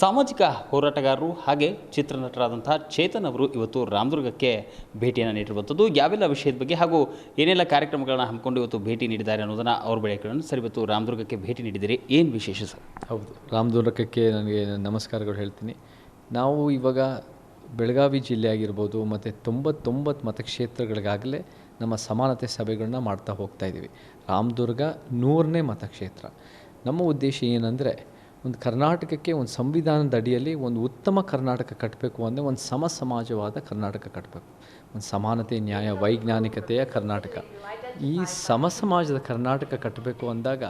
ಸಾಮಾಜಿಕ ಹೋರಾಟಗಾರರು ಹಾಗೆ ಚಿತ್ರನಟರಾದಂತಹ ಚೇತನ್ ಅವರು ಇವತ್ತು ರಾಮದುರ್ಗಕ್ಕೆ ಭೇಟಿಯನ್ನು ನೀಡಿರುವಂಥದ್ದು. ಯಾವೆಲ್ಲ ವಿಷಯದ ಬಗ್ಗೆ ಹಾಗೂ ಏನೆಲ್ಲ ಕಾರ್ಯಕ್ರಮಗಳನ್ನ ಹಮ್ಮಿಕೊಂಡು ಇವತ್ತು ಭೇಟಿ ನೀಡಿದ್ದಾರೆ ಅನ್ನೋದನ್ನು ಅವ್ರ ಬಳಿ ಕೇಳೋಣ. ಸರ್, ಇವತ್ತು ರಾಮದುರ್ಗಕ್ಕೆ ಭೇಟಿ ನೀಡಿದ್ದೀರಿ. ಏನು ವಿಶೇಷ ಸರ್? ಹೌದು. ರಾಮದುರ್ಗಕ್ಕೆ ನನಗೆ ನಮಸ್ಕಾರಗಳು ಹೇಳ್ತೀನಿ. ನಾವು ಇವಾಗ ಬೆಳಗಾವಿ ಜಿಲ್ಲೆ ಆಗಿರ್ಬೋದು, ಮತ್ತು ತೊಂಬತ್ತೊಂಬತ್ತು ಮತಕ್ಷೇತ್ರಗಳಿಗಾಗಲೇ ನಮ್ಮ ಸಮಾನತೆ ಸಭೆಗಳನ್ನ ಮಾಡ್ತಾ ಹೋಗ್ತಾ ಇದ್ದೀವಿ. ರಾಮದುರ್ಗ ನೂರನೇ ಮತಕ್ಷೇತ್ರ. ನಮ್ಮ ಉದ್ದೇಶ ಏನಂದರೆ ಒಂದು ಕರ್ನಾಟಕಕ್ಕೆ ಒಂದು ಸಂವಿಧಾನದ ಅಡಿಯಲ್ಲಿ ಒಂದು ಉತ್ತಮ ಕರ್ನಾಟಕ ಕಟ್ಟಬೇಕು ಅಂದರೆ ಒಂದು ಸಮ ಸಮಾಜವಾದ ಕರ್ನಾಟಕ ಕಟ್ಟಬೇಕು. ಒಂದು ಸಮಾನತೆ, ನ್ಯಾಯ, ವೈಜ್ಞಾನಿಕತೆಯ ಕರ್ನಾಟಕ. ಈ ಸಮ ಸಮಾಜದ ಕರ್ನಾಟಕ ಕಟ್ಟಬೇಕು ಅಂದಾಗ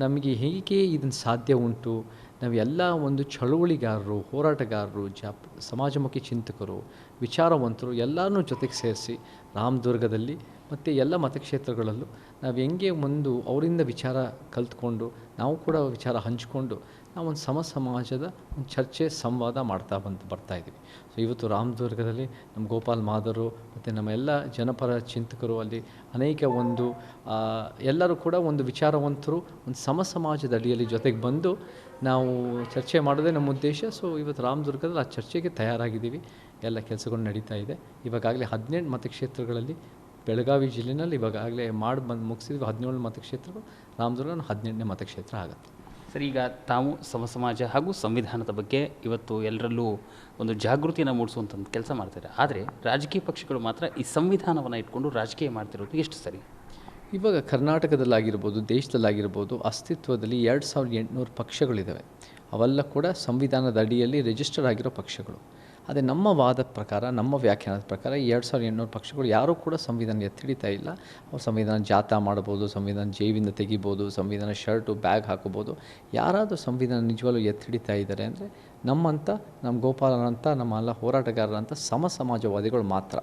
ನಮಗೆ ಹೇಗೆ ಇದನ್ನು ಸಾಧ್ಯ ಉಂಟು? ನಾವೆಲ್ಲ ಒಂದು ಚಳುವಳಿಗಾರರು, ಹೋರಾಟಗಾರರು, ಜಾಪ್, ಸಮಾಜಮುಖಿ ಚಿಂತಕರು, ವಿಚಾರವಂತರು ಎಲ್ಲರನ್ನೂ ಜೊತೆಗೆ ಸೇರಿಸಿ ರಾಮದುರ್ಗದಲ್ಲಿ ಮತ್ತು ಎಲ್ಲ ಮತಕ್ಷೇತ್ರಗಳಲ್ಲೂ ನಾವು ಹೆಂಗೆ ಒಂದು ಅವರಿಂದ ವಿಚಾರ ಕಲ್ತ್ಕೊಂಡು ನಾವು ಕೂಡ ವಿಚಾರ ಹಂಚ್ಕೊಂಡು ನಾವು ಒಂದು ಸಮ ಸಮಾಜದ ಒಂದು ಚರ್ಚೆ, ಸಂವಾದ ಮಾಡ್ತಾ ಬಂದು, ಬರ್ತಾ ಇದ್ದೀವಿ. ಸೊ ಇವತ್ತು ರಾಮದುರ್ಗದಲ್ಲಿ ನಮ್ಮ ಗೋಪಾಲ್ ಮಾದರು ಮತ್ತು ನಮ್ಮ ಎಲ್ಲ ಜನಪರ ಚಿಂತಕರು ಅಲ್ಲಿ ಅನೇಕ ಒಂದು ಎಲ್ಲರೂ ಕೂಡ ಒಂದು ವಿಚಾರವಂತರು ಒಂದು ಸಮ ಸಮಾಜದ ಅಡಿಯಲ್ಲಿ ಜೊತೆಗೆ ಬಂದು ನಾವು ಚರ್ಚೆ ಮಾಡೋದೇ ನಮ್ಮ ಉದ್ದೇಶ. ಸೊ ಇವತ್ತು ರಾಮದುರ್ಗದಲ್ಲಿ ಆ ಚರ್ಚೆಗೆ ತಯಾರಾಗಿದ್ದೀವಿ. ಎಲ್ಲ ಕೆಲಸಗಳು ನಡೀತಾ ಇದೆ. ಇವಾಗಲೇ ಹದಿನೆಂಟು ಮತಕ್ಷೇತ್ರಗಳಲ್ಲಿ, ಬೆಳಗಾವಿ ಜಿಲ್ಲೆನಲ್ಲಿ ಇವಾಗಾಗಲೇ ಮಾಡಿ ಬಂದು ಮುಗಿಸಿದ್ವಿ ಹದಿನೇಳು ಮತಕ್ಷೇತ್ರಗಳು. ರಾಮದುರ್ಗ ಹದಿನೆಂಟನೇ ಮತಕ್ಷೇತ್ರ ಆಗುತ್ತೆ. ಸರ್ ಈಗ ತಾವು ಸಮ ಸಮಾಜ ಹಾಗೂ ಸಂವಿಧಾನದ ಬಗ್ಗೆ ಇವತ್ತು ಎಲ್ಲರಲ್ಲೂ ಒಂದು ಜಾಗೃತಿಯನ್ನು ಮೂಡಿಸುವಂಥ ಕೆಲಸ ಮಾಡ್ತಾರೆ ಆದರೆ ರಾಜಕೀಯ ಪಕ್ಷಗಳು ಮಾತ್ರ ಈ ಸಂವಿಧಾನವನ್ನು ಇಟ್ಕೊಂಡು ರಾಜಕೀಯ ಮಾಡ್ತಿರೋದು ಎಷ್ಟು ಸರಿ? ಇವಾಗ ಕರ್ನಾಟಕದಲ್ಲಾಗಿರ್ಬೋದು, ದೇಶದಲ್ಲಾಗಿರ್ಬೋದು, ಅಸ್ತಿತ್ವದಲ್ಲಿ ಎರಡು ಸಾವಿರದ ಎಂಟುನೂರು ಪಕ್ಷಗಳಿದ್ದಾವೆ ಅವೆಲ್ಲ ಕೂಡ ಸಂವಿಧಾನದ ಅಡಿಯಲ್ಲಿ ರಿಜಿಸ್ಟರ್ ಆಗಿರೋ ಪಕ್ಷಗಳು. ಅದೇ ನಮ್ಮ ವಾದದ ಪ್ರಕಾರ, ನಮ್ಮ ವ್ಯಾಖ್ಯಾನದ ಪ್ರಕಾರ ಎರಡು ಸಾವಿರದ ಎಂಟುನೂರು ಪಕ್ಷಗಳು ಯಾರೂ ಕೂಡ ಸಂವಿಧಾನ ಎತ್ತಿಡಿತಾ ಇಲ್ಲ. ಅವ್ರು ಸಂವಿಧಾನ ಜಾಥಾ ಮಾಡ್ಬೋದು, ಸಂವಿಧಾನ ಜೇಬಿಂದ ತೆಗಿಬೋದು, ಸಂವಿಧಾನ ಶರ್ಟು, ಬ್ಯಾಗ್ ಹಾಕೋಬೋದು ಯಾರಾದರೂ ಸಂವಿಧಾನ ನಿಜವಾಗ್ಲೂ ಎತ್ತಿಡಿತಾ ಇದ್ದಾರೆ ಅಂದರೆ ನಮ್ಮಂಥ ನಮ್ಮ ಗೋಪಾಲನಂಥ ನಮ್ಮ ಎಲ್ಲ ಹೋರಾಟಗಾರರಂಥ ಸಮ ಸಮಾಜವಾದಿಗಳು ಮಾತ್ರ.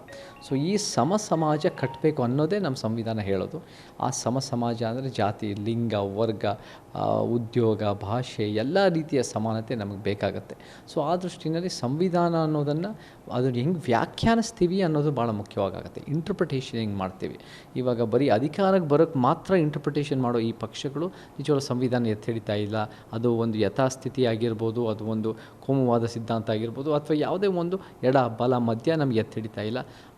ಸೊ ಈ ಸಮ ಸಮಾಜ ಕಟ್ಟಬೇಕು ಅನ್ನೋದೇ ನಮ್ಮ ಸಂವಿಧಾನ ಹೇಳೋದು. ಆ ಸಮ ಸಮಾಜ ಅಂದರೆ ಜಾತಿ, ಲಿಂಗ, ವರ್ಗ ಉದ್ಯೋಗ, ಭಾಷೆ, ಎಲ್ಲ ರೀತಿಯ ಸಮಾನತೆ ನಮಗೆ ಬೇಕಾಗುತ್ತೆ. ಸೊ ಆ ದೃಷ್ಟಿನಲ್ಲಿ ಸಂವಿಧಾನ ಅನ್ನೋದನ್ನು ಅದನ್ನು ಹೆಂಗೆ ವ್ಯಾಖ್ಯಾನಿಸ್ತೀವಿ ಅನ್ನೋದು ಭಾಳ ಮುಖ್ಯವಾಗುತ್ತೆ. ಇಂಟರ್ಪ್ರಿಟೇಷನ್ ಹೆಂಗೆ ಮಾಡ್ತೀವಿ? ಇವಾಗ ಬರೀ ಅಧಿಕಾರಕ್ಕೆ ಬರೋಕ್ಕೆ ಮಾತ್ರ ಇಂಟ್ರಪ್ರಿಟೇಷನ್ ಮಾಡೋ ಈ ಪಕ್ಷಗಳು ನಿಜವಾಗ ಸಂವಿಧಾನ ಎತ್ತಿಡಿತಾ ಇಲ್ಲ. ಅದು ಒಂದು ಯಥಾಸ್ಥಿತಿ ಆಗಿರ್ಬೋದು ಅದು ಒಂದು ಕೋಮುವಾದ ಸಿದ್ಧಾಂತ ಆಗಿರ್ಬೋದು ಅಥವಾ ಯಾವುದೇ ಒಂದು ಎಡ ಬಲ ಮಧ್ಯ ನಮಗೆ ಎತ್ತಿಡಿತಾ ಇಲ್ಲ.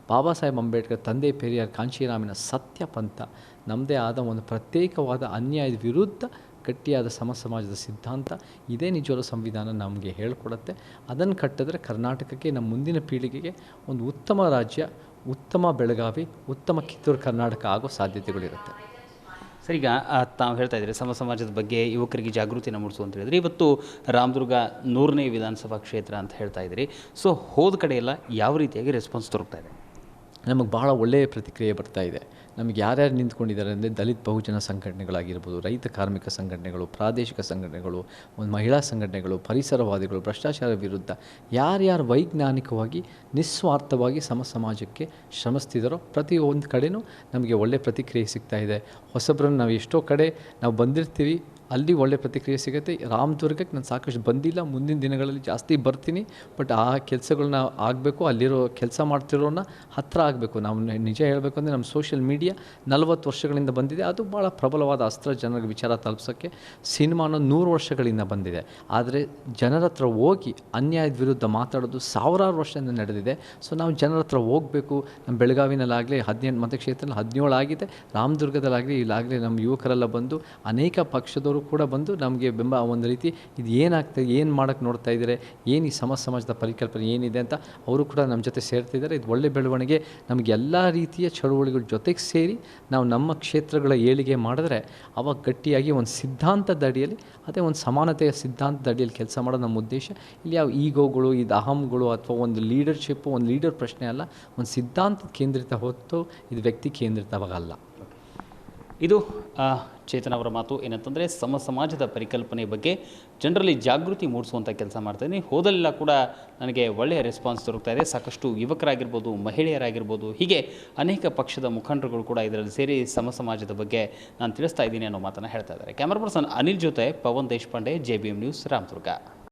ಬಾಬಾ ಸಾಹೇಬ್ ಅಂಬೇಡ್ಕರ್ ತಂದೆ ಪೆರಿಯಾರ್ ಕಾಂಶಿರಾಮಿನ ಸತ್ಯ ಪಂಥ ನಮ್ಮದೇ ಆದ ಒಂದು ಪ್ರತ್ಯೇಕವಾದ ಅನ್ಯಾಯದ ವಿರುದ್ಧ ಗಟ್ಟಿಯಾದ ಸಮ ಸಮಾಜದ ಸಿದ್ಧಾಂತ. ಇದೇ ನಿಜವಾದ ಸಂವಿಧಾನ ನಮಗೆ ಹೇಳ್ಕೊಡುತ್ತೆ. ಅದನ್ನು ಕಟ್ಟಿದ್ರೆ ಕರ್ನಾಟಕಕ್ಕೆ ನಮ್ಮ ಮುಂದಿನ ಪೀಳಿಗೆಗೆ ಒಂದು ಉತ್ತಮ ರಾಜ್ಯ, ಉತ್ತಮ ಬೆಳಗಾವಿ, ಉತ್ತಮ ಕಿತ್ತೂರು, ಕರ್ನಾಟಕ ಆಗೋ ಸಾಧ್ಯತೆಗಳಿರುತ್ತೆ. ಸರ್, ಈಗ ತಾವು ಹೇಳ್ತಾ ಇದ್ದೀರಿ, ಸಮ ಸಮಾಜದ ಬಗ್ಗೆ ಯುವಕರಿಗೆ ಜಾಗೃತಿನ ಮೂಡಿಸು ಅಂತ ಹೇಳಿದ್ರೆ. ಇವತ್ತು ರಾಮದುರ್ಗ ನೂರನೇ ವಿಧಾನಸಭಾ ಕ್ಷೇತ್ರ ಅಂತ ಹೇಳ್ತಾ ಇದ್ದೀರಿ. ಸೊ, ಹೋದ ಕಡೆಯೆಲ್ಲ ಯಾವ ರೀತಿಯಾಗಿ ರೆಸ್ಪಾನ್ಸ್ ದೊರಕ್ತಾ ಇದೆ? ನಮಗೆ ಭಾಳ ಒಳ್ಳೆಯ ಪ್ರತಿಕ್ರಿಯೆ ಬರ್ತಾ ಇದೆ. ನಮಗೆ ಯಾರ್ಯಾರು ನಿಂತ್ಕೊಂಡಿದ್ದಾರೆ ಅಂದರೆ ದಲಿತ ಬಹುಜನ ಸಂಘಟನೆಗಳಾಗಿರ್ಬೋದು, ರೈತ ಕಾರ್ಮಿಕ ಸಂಘಟನೆಗಳು, ಪ್ರಾದೇಶಿಕ ಸಂಘಟನೆಗಳು, ಒಂದು ಮಹಿಳಾ ಸಂಘಟನೆಗಳು, ಪರಿಸರವಾದಿಗಳು, ಭ್ರಷ್ಟಾಚಾರ ವಿರುದ್ಧ ಯಾರ್ಯಾರು ವೈಜ್ಞಾನಿಕವಾಗಿ ನಿಸ್ವಾರ್ಥವಾಗಿ ಸಮ ಸಮಾಜಕ್ಕೆ ಶ್ರಮಿಸ್ತಿದ್ದಾರೋ ಪ್ರತಿಯೊಂದು ಕಡೆಯೂ ನಮಗೆ ಒಳ್ಳೆಯ ಪ್ರತಿಕ್ರಿಯೆ ಸಿಗ್ತಾ ಇದೆ. ಹೊಸಬ್ರನ್ನ ನಾವು ಎಷ್ಟೋ ಕಡೆ ನಾವು ಬಂದಿರ್ತೀವಿ ಅಲ್ಲಿ ಒಳ್ಳೆ ಪ್ರತಿಕ್ರಿಯೆ ಸಿಗುತ್ತೆ. ರಾಮದುರ್ಗಕ್ಕೆ ನಾನು ಸಾಕಷ್ಟು ಬಂದಿಲ್ಲ. ಮುಂದಿನ ದಿನಗಳಲ್ಲಿ ಜಾಸ್ತಿ ಬರ್ತೀನಿ. ಬಟ್ ಆ ಕೆಲಸಗಳನ್ನ ಆಗಬೇಕು. ಅಲ್ಲಿರೋ ಕೆಲಸ ಮಾಡ್ತಿರೋನ್ನ ಹತ್ತಿರ ಆಗಬೇಕು. ನಾವು ನಿಜ ಹೇಳಬೇಕು ಅಂದರೆ ನಮ್ಮ ಸೋಷಿಯಲ್ ಮೀಡಿಯಾ ನಲವತ್ತು ವರ್ಷಗಳಿಂದ ಬಂದಿದೆ. ಅದು ಭಾಳ ಪ್ರಬಲವಾದ ಅಸ್ತ್ರ ಜನರಿಗೆ ವಿಚಾರ ತಲುಪಿಸೋಕ್ಕೆ ಸಿನಿಮಾ ಅನ್ನೋದು ನೂರು ವರ್ಷಗಳಿಂದ ಬಂದಿದೆ. ಆದರೆ ಜನರ ಹತ್ರ ಹೋಗಿ ಅನ್ಯಾಯದ ವಿರುದ್ಧ ಮಾತಾಡೋದು ಸಾವಿರಾರು ವರ್ಷದಿಂದ ನಡೆದಿದೆ. ಸೊ ನಾವು ಜನರ ಹತ್ರ ಹೋಗಬೇಕು. ನಮ್ಮ ಬೆಳಗಾವಿನಲ್ಲಾಗಲಿ, ಹದಿನೆಂಟು ಮತಕ್ಷೇತ್ರದಲ್ಲಿ ಹದಿನೇಳು ಆಗಿದೆ ರಾಮದುರ್ಗದಲ್ಲಾಗಲಿ ಇಲ್ಲಾಗಲಿ ನಮ್ಮ ಯುವಕರೆಲ್ಲ ಬಂದು ಅನೇಕ ಪಕ್ಷದವರು ಕೂಡ ಬಂದು ನಮಗೆ ಬೆಂಬ ಒಂದು ರೀತಿ ಇದು ಏನಾಗ್ತಾ ಏನು ಮಾಡೋಕ್ಕೆ ನೋಡ್ತಾ ಇದ್ದಾರೆ? ಏನು ಈ ಸಮ ಸಮಾಜದ ಪರಿಕಲ್ಪನೆ ಏನಿದೆ ಅಂತ ಅವರು ಕೂಡ ನಮ್ಮ ಜೊತೆ ಸೇರ್ತಿದ್ದಾರೆ ಇದು ಒಳ್ಳೆ ಬೆಳವಣಿಗೆ. ನಮಗೆ ಎಲ್ಲ ರೀತಿಯ ಚಳುವಳಿಗಳ ಜೊತೆಗೆ ಸೇರಿ ನಾವು ನಮ್ಮ ಕ್ಷೇತ್ರಗಳ ಏಳಿಗೆ ಮಾಡಿದ್ರೆ ಅವಾಗ ಗಟ್ಟಿಯಾಗಿ ಒಂದು ಸಿದ್ಧಾಂತದ ಅಡಿಯಲ್ಲಿ ಅದೇ ಒಂದು ಸಮಾನತೆಯ ಸಿದ್ಧಾಂತದ ಅಡಿಯಲ್ಲಿ ಕೆಲಸ ಮಾಡೋ ನಮ್ಮ ಉದ್ದೇಶ. ಇಲ್ಲಿ ಯಾವ ಈಗೋಗಳು ಇದು ಅಹಂಗಳು ಅಥವಾ ಒಂದು ಲೀಡರ್ಶಿಪ್ಪು ಒಂದು ಲೀಡರ್ ಪ್ರಶ್ನೆ ಅಲ್ಲ. ಒಂದು ಸಿದ್ಧಾಂತ ಕೇಂದ್ರಿತ ಹೊತ್ತು ಇದು ವ್ಯಕ್ತಿ ಕೇಂದ್ರಿತವಾಗಲ್ಲ. ಇದು ಚೇತನ ಅವರ ಮಾತು. ಏನಂತಂದರೆ, ಸಮ ಸಮಾಜದ ಪರಿಕಲ್ಪನೆ ಬಗ್ಗೆ ಜನರಲ್ಲಿ ಜಾಗೃತಿ ಮೂಡಿಸುವಂಥ ಕೆಲಸ ಮಾಡ್ತಾಯಿದ್ದೀನಿ ಹೋದಲ್ಲೆಲ್ಲ ಕೂಡ ನನಗೆ ಒಳ್ಳೆಯ ರೆಸ್ಪಾನ್ಸ್ ದೊರಕ್ತಾ ಇದೆ. ಸಾಕಷ್ಟು ಯುವಕರಾಗಿರ್ಬೋದು, ಮಹಿಳೆಯರಾಗಿರ್ಬೋದು, ಹೀಗೆ ಅನೇಕ ಪಕ್ಷದ ಮುಖಂಡರುಗಳು ಕೂಡ ಇದರಲ್ಲಿ ಸೇರಿ ಸಮ ಸಮಾಜದ ಬಗ್ಗೆ ನಾನು ತಿಳಿಸ್ತಾ ಇದ್ದೀನಿ ಅನ್ನೋ ಮಾತನ್ನು ಹೇಳ್ತಾ ಇದ್ದಾರೆ. ಕ್ಯಾಮರಾ ಪರ್ಸನ್ ಅನಿಲ್ ಜೊತೆ Pavan Deshpande J B M news Ramdurg.